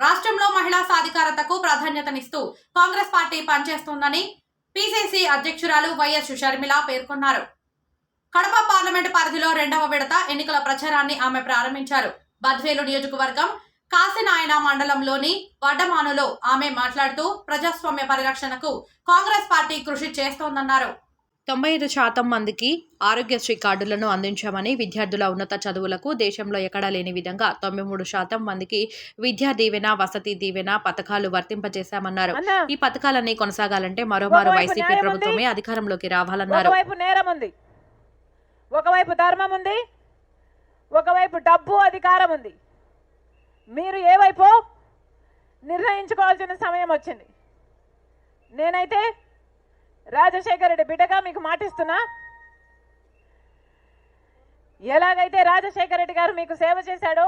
రాష్ట్రంలో మహిళా సాధికారతకు ప్రాధాన్యతనిస్తూ కాంగ్రెస్ పార్టీ పనిచేస్తోందని పిసిసి అధ్యక్షురాలు వైఎస్ షర్మిల పేర్కొన్నారు. కడప పార్లమెంటు పరిధిలో రెండవ విడత ఎన్నికల ప్రచారాన్ని ఆమె ప్రారంభించారు. బద్వేలు నియోజకవర్గం కాసినాయన మండలంలోని వడ్డమానులో ఆమె మాట్లాడుతూ ప్రజాస్వామ్య పరిరక్షణకు కాంగ్రెస్ పార్టీ కృషి చేస్తోందన్నారు. తొంభై ఐదు శాతం మందికి ఆరోగ్యశ్రీ కార్డులను అందించామని విద్యార్థుల ఉన్నత చదువులకు దేశంలో ఎక్కడా లేని విధంగా తొంభై మూడు శాతం మందికి విద్యా దీవెన వసతి దీవెన పథకాలు వర్తింపజేశామన్నారు. ఈ పథకాలన్నీ కొనసాగాలంటే మరోమారు వైసీపీ ప్రభుత్వమే. అధికారంలోకి రావాలన్నారు. ఒకవైపు నేరం ఉంది. ఒకవైపు ధర్మం ఉంది. ఒకవైపు డబ్బు అధికారం ఉంది. మీరు ఏ వైపు నిర్ణయించుకోవాల్సిన సమయం వచ్చింది. నేనైతే రాజశేఖర రెడ్డి బిడ్డగా మీకు మాటిస్తున్నా. ఎలాగైతే రాజశేఖర రెడ్డి గారు మీకు సేవ చేశాడో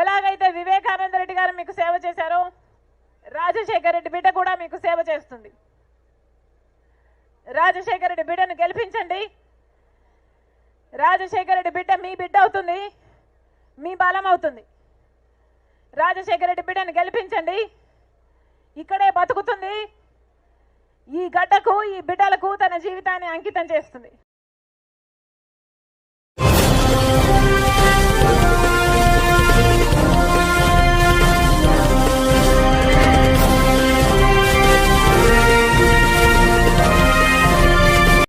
ఎలాగైతే వివేకానంద రెడ్డి గారు మీకు సేవ చేశారో రాజశేఖర రెడ్డి బిడ్డ కూడా మీకు సేవ చేస్తుంది. రాజశేఖర రెడ్డి బిడ్డను గెలిపించండి. రాజశేఖర రెడ్డి బిడ్డ మీ బిడ్డ అవుతుంది మీ బలం అవుతుంది. రాజశేఖర రెడ్డి బిడ్డను గెలిపించండి. ఇక్కడే బతుకుతుంది. ఈ గడ్డకు ఈ బిడ్డలకు తన జీవితాన్ని అంకితం చేస్తుంది.